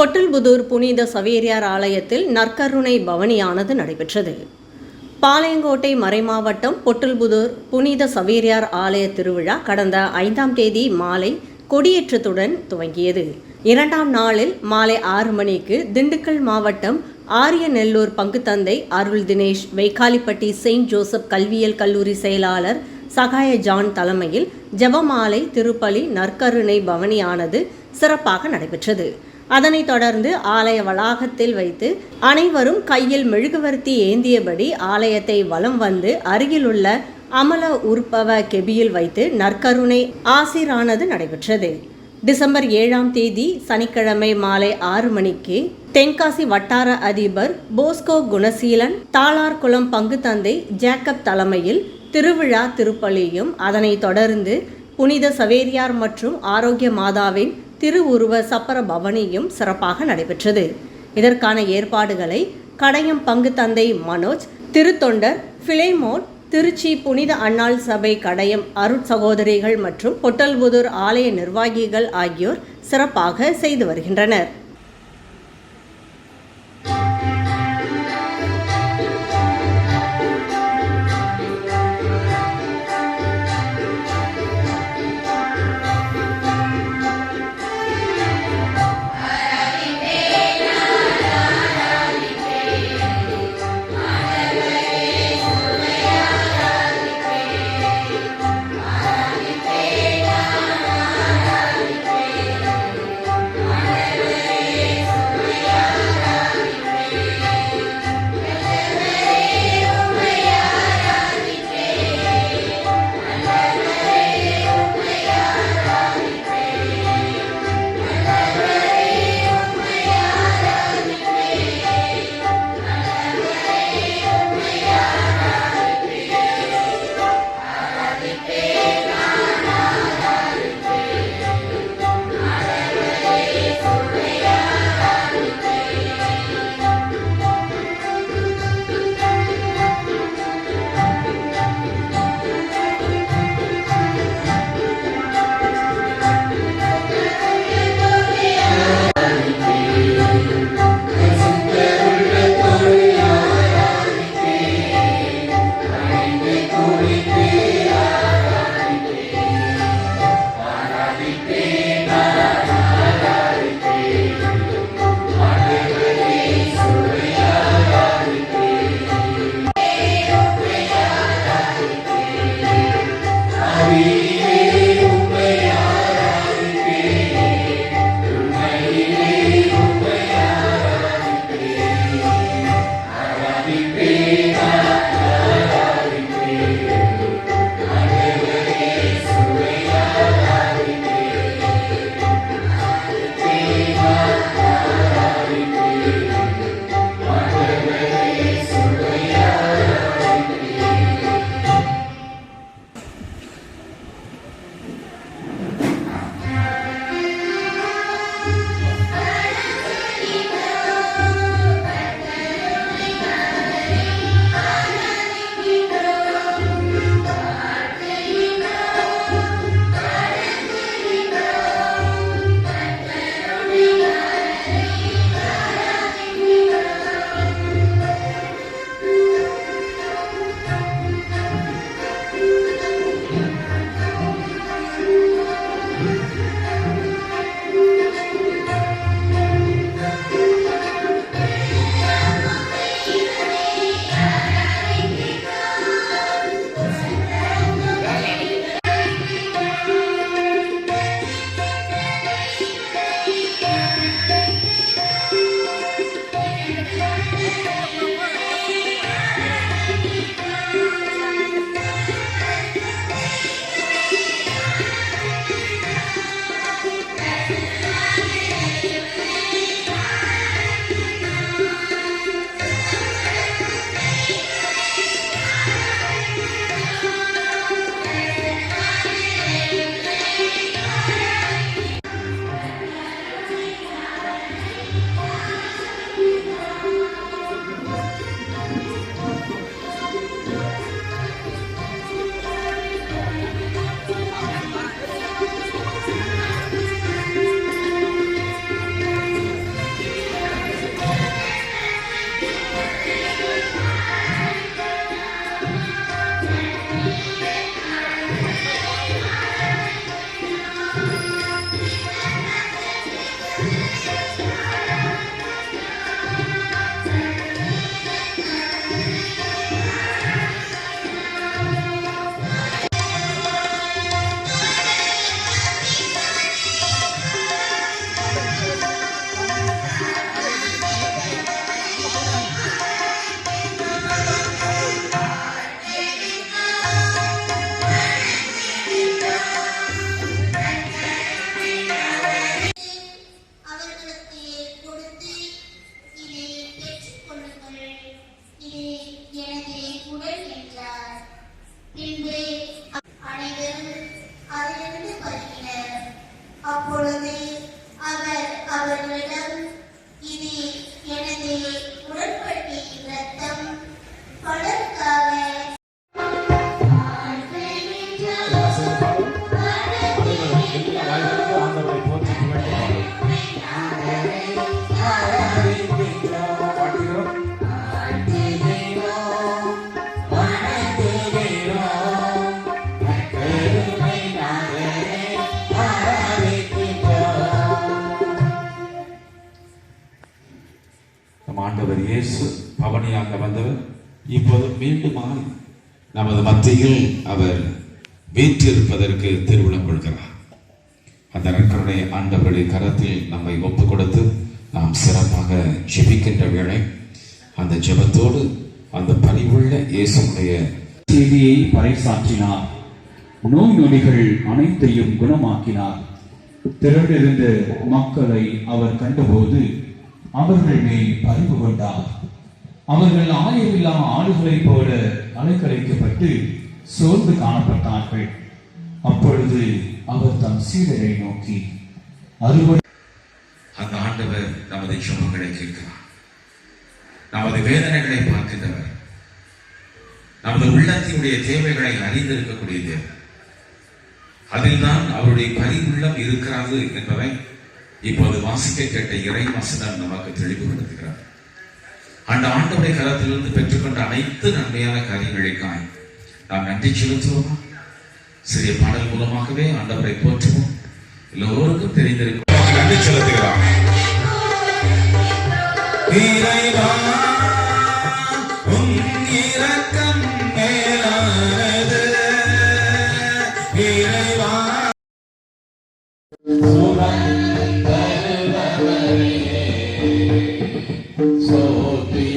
பொட்டல்புதூர் புனித சவேரியார் ஆலயத்தில் நற்கருணை பவனியானது நடைபெற்றது. பாளையங்கோட்டை மறைமாவட்டம் பொட்டல்புதூர் புனித சவேரியார் ஆலய திருவிழா கடந்த ஐந்தாம் தேதி மாலை கொடியேற்றத்துடன் துவங்கியது. இரண்டாம் நாளில் மாலை ஆறு மணிக்கு திண்டுக்கல் மாவட்டம் ஆரியநெல்லூர் பங்குத்தந்தை அருள் தினேஷ் வைக்காலிப்பட்டி செயின்ட் ஜோசப் கல்வியியல் கல்லூரி செயலாளர் சகாய ஜான் தலைமையில் ஜெபமாலை திருப்பலி நற்கருணை பவனியானது சிறப்பாக நடைபெற்றது. அதனைத் தொடர்ந்து ஆலய வளாகத்தில் வைத்து அனைவரும் கையில் மெழுகுவர்த்தி ஏந்தியபடி ஆலயத்தை வலம் வந்து அருகிலுள்ள அமல உற்பவ கெபியில் வைத்து நற்கருணை ஆசிரானது நடைபெற்றது. டிசம்பர் ஏழாம் தேதி சனிக்கிழமை மாலை ஆறு மணிக்கு தென்காசி வட்டார அதிபர் போஸ்கோ குணசீலன் தாளார்குளம் பங்கு தந்தை ஜேக்கப் தலைமையில் திருவிழா திருப்பலியும் அதனைத் தொடர்ந்து புனித சவேரியார் மற்றும் ஆரோக்கிய மாதாவின் திருவுருவ சப்பர பவனியும் சிறப்பாக நடைபெற்றது. இதற்கான ஏற்பாடுகளை கடையம் பங்கு தந்தை மனோஜ் திருத்தொண்டர் பிலேமோன் திருச்சி புனித அன்னாள் சபை கடையம் அருட்சகோதரிகள் மற்றும் பொட்டல்புதூர் ஆலய நிர்வாகிகள் ஆகியோர் சிறப்பாக செய்து வருகின்றனர். நம் ஆண்டவர் இயேசு பவனியாக வந்தவர் இப்போது மீண்டுமாய் நமது மத்தியில் அவர் வீற்றிருப்பதற்கு திருவிழம் கொள்கிறார். அந்த நற்கருணை ஆண்டவருடைய கரத்தில் நம்மை ஒப்பு கொடுத்து நாம் சிறப்பாக ஜெபிக்கின்ற வேளை அந்த ஜெபத்தோடு அந்த பணிவுள்ள இயேசுடைய செய்தியை பறைசாற்றினார். நோய் நொடிகள் அனைத்தையும் குணமாக்கினார். திரண்டிருந்த மக்களை அவர் கண்டபோது அவர்கள் மேல் பரிவு கொண்டார். அவர்கள் ஆயமில்லா ஆடுகளைப் போல அலைக்கழிக்கப்பட்டு சோர்ந்து காணப்பட்டார்கள். அப்பொழுது அவர் தம் சீடரை நோக்கி அறுவடை அந்த ஆண்டவர் நமது சுமங்களை கேட்கிறார். நமது வேதனைகளை பார்க்கின்றவர். நமது உள்ளத்தினுடைய தேவைகளை அறிந்திருக்கக்கூடிய தேவன். அதில்தான் அவருடைய பரிவுள்ளம் இருக்கிறது என்பதை இப்போது வாசிக்க கேட்ட இறை வசனம் நமக்கு தெளிவுபடுத்துகிறார். அந்த ஆண்டவருடைய கரத்திலிருந்து பெற்றுக்கொண்ட அனைத்து நன்மையான காரியங்களுக்காய் நாம் நன்றி செலுத்துவோமா? சிறிய பாடல் மூலமாகவே ஆண்டவரை போற்றுவோம். எல்லோருக்கும் தெரிந்திருக்கும். நன்றி செலுத்துகிறார் இரக்கம் மேலானது. இறைவா. So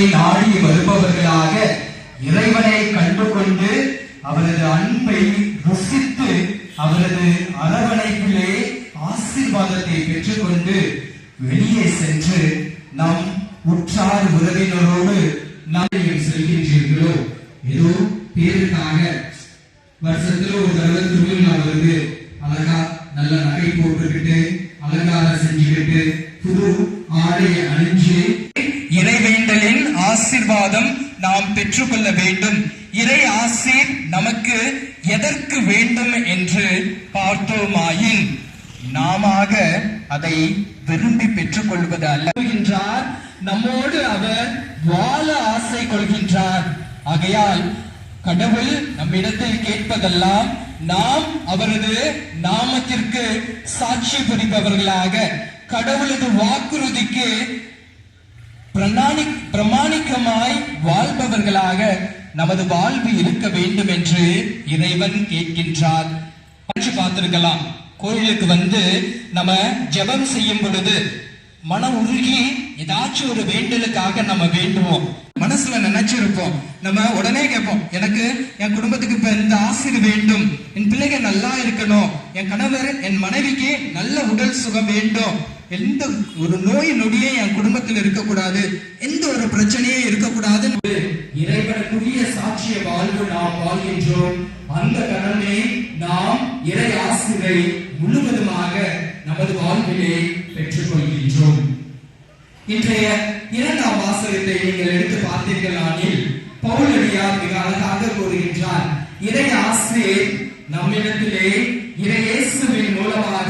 இறைவனை நாடி வருபவர்களாக இறைவனை கண்டுகொண்டு அவரது அன்பை ருசித்து அவரது அரவணைப்பிலே ஆசீர்வாதத்தை பெற்றுக்கொண்டு வெளியே சென்று நம் உற்றார் உறவினரோடு நாம் செல்கின்றீர்களோ? ஏதோ பேருக்காக வருஷத்துல ஒரு தடவை திருவிழா வருது. அழகா நல்ல நகை போட்டுக்கிட்டு அலங்காரம் செஞ்சுக்கிட்டு ஆசிர்வாதம் நாம் பெற்றுக்கொள்ள வேண்டும். இறை ஆசீர் நமக்கு எதற்கு வேண்டும் என்று பார்த்தோமாயின் நாம அதை விரும்பி பெற்றுக்கொள்வது அல்ல. நம்மோடு அவர் வாழ ஆசை கொள்கின்றார். ஆகையால் கடவுள் நம்மிடத்தில் கேட்பதெல்லாம் நாம் அவரது நாமத்திற்கு சாட்சி புரிபவர்களாக கடவுளது வாக்குறுதிக்கு பிரணாணி பிரமாணிக்கமாய் வாழ்பவர்களாக நமது வாழ்வு இருக்க வேண்டும் என்று இறைவன் கேட்கின்றார். பார்த்திருக்கலாம். கோயிலுக்கு வந்து நம்ம ஜெபம் செய்யும் பொழுது மனம் உருகி ஏதாச்சும் ஒரு வேண்டலுக்காக நம்ம வேண்டுவோம். மனசுல நினைச்சிருப்போம். நம்ம உடனே கேட்போம் எனக்கு என் குடும்பத்துக்கு இப்ப இந்த ஆசிரியர் வேண்டும். என் பிள்ளைங்க நல்லா இருக்கணும். என் கணவர் என் மனைவிக்கு நல்ல உடல் சுகம் வேண்டும். எந்த ஒரு நோய் நொடியே என் குடும்பத்தில் இருக்கக்கூடாது. எந்த ஒரு பிரச்சனையே இருக்கக்கூடாது இறைவனுக்குரிய சாட்சிய வாழ்வு நாம் வாழ்கின்றோம். அந்த கடனை நாம் இறை ஆசிரியை முழுவதுமாக நமது வாழ்விலே பெற்றுக்கொள்கின்றோம். இன்றைய இரண்டாம் வாசகத்தை நீங்கள் எடுத்து பார்த்தீர்களானில் பவுலடியார் மிக அழகாக கூறுகின்றார் இறை ஆசிரியர் நம்மிடத்திலே இறையேசுவின் மூலமாக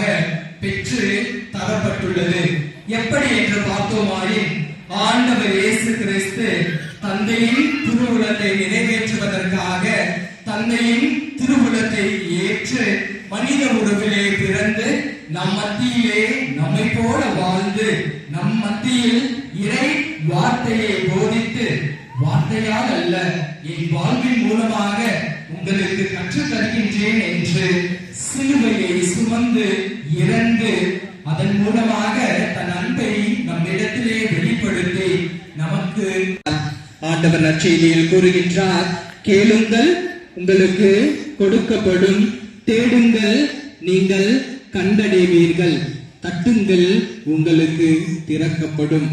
பெற்று தரப்பட்டுள்ளது. எப்படி என்று பார்த்தோமாயின் ஆண்டவர் இயேசு கிறிஸ்து தந்தையின் திருவுளத்தை நிறைவேற்றுவதற்காக தந்தையின் திருவுளத்தை ஏற்று மனித உறவிலே பிறந்து நம் மத்தியிலே நம்மை போல வாழ்ந்து நம் மத்தியில் இறை வார்த்தையை போதித்து வார்த்தையால் அல்ல என் வாழ்வின் மூலமாக உங்களுக்கு தருகின்றேன் என்று சிலுவையை சுமந்து இறந்து அதன் மூலமாக தன் அன்பை நம்மிடத்திலே வெளிப்படுத்தி நமக்கு ஆண்டவர் நற்செய்தியில் கூறுகின்றார் கேளுங்கள் உங்களுக்கு கொடுக்கப்படும் தேடுங்கள் நீங்கள் கண்டடைவீர்கள். தட்டுங்கள் உங்களுக்கு திறக்கப்படும்.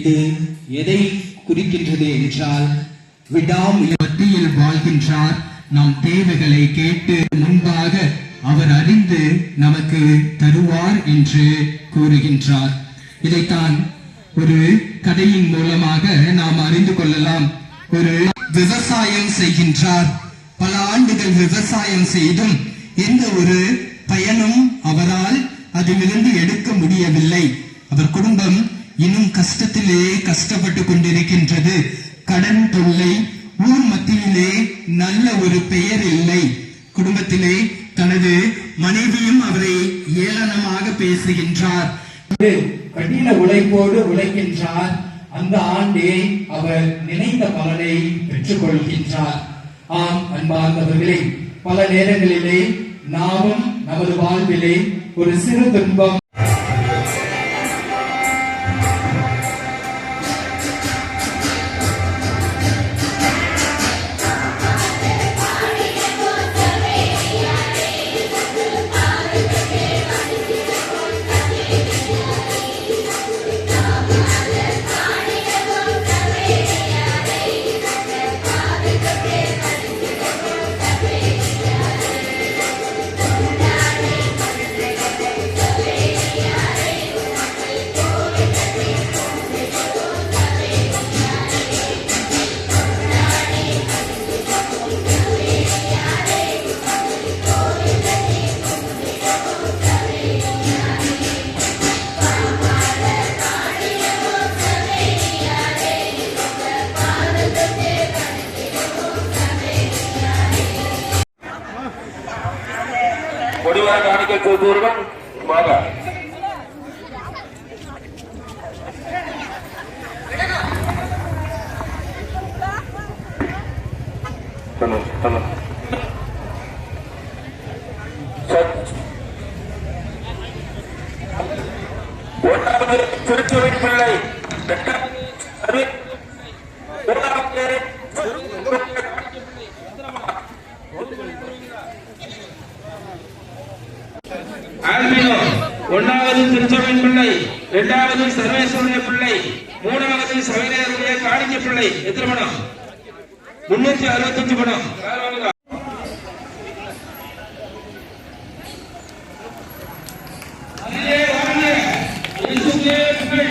இது எதை குறிக்கின்றது என்றால் விடாமுயற்சியில் வாழ்கின்றார். நம் தேவைகளை கேட்டு முன்பாக அவர் அறிந்து நமக்கு தருவார் என்று கூறுகின்றார். இதைத்தான் ஒரு கதையின் மூலமாக நாம் அறிந்து கொள்ளலாம். ஒரு விவசாயம் செய்கின்றார். பல ஆண்டுகள் விவசாயம் செய்தும் எந்த ஒரு பயனும் அவரால் அதிலிருந்து எடுக்க முடியவில்லை. அவர் குடும்பம் இன்னும் கஷ்டத்திலே கஷ்டப்பட்டு கொண்டிருக்கின்றது. கடன் தொல்லை ஊர் மத்தியிலே நல்ல ஒரு பெயர் இல்லை. குடும்பத்திலே தனது மனைவியும் அவரை ஏளனமாக பேசுகின்றார். கடின உழைப்போடு உழைக்கின்றார். அந்த ஆண்டே அவர் நினைந்த பலனை பெற்றுக் கொள்கின்றார் ஆம் அன்பார்ந்தவர்களே பல நேரங்களிலே நாமும் நமது வாழ்விலே ஒரு சிறு துன்பம் ஆல்பினோ ஒன்னாவது திருச்சபையின் பிள்ளை இரண்டாவது சர்வேஸ்வருடைய பிள்ளை மூணாவது சபையினருடைய காணிக்க பிள்ளை எத்தனை படம் முன்னூத்தி அறுபத்தஞ்சு படம் யார் புகழ்.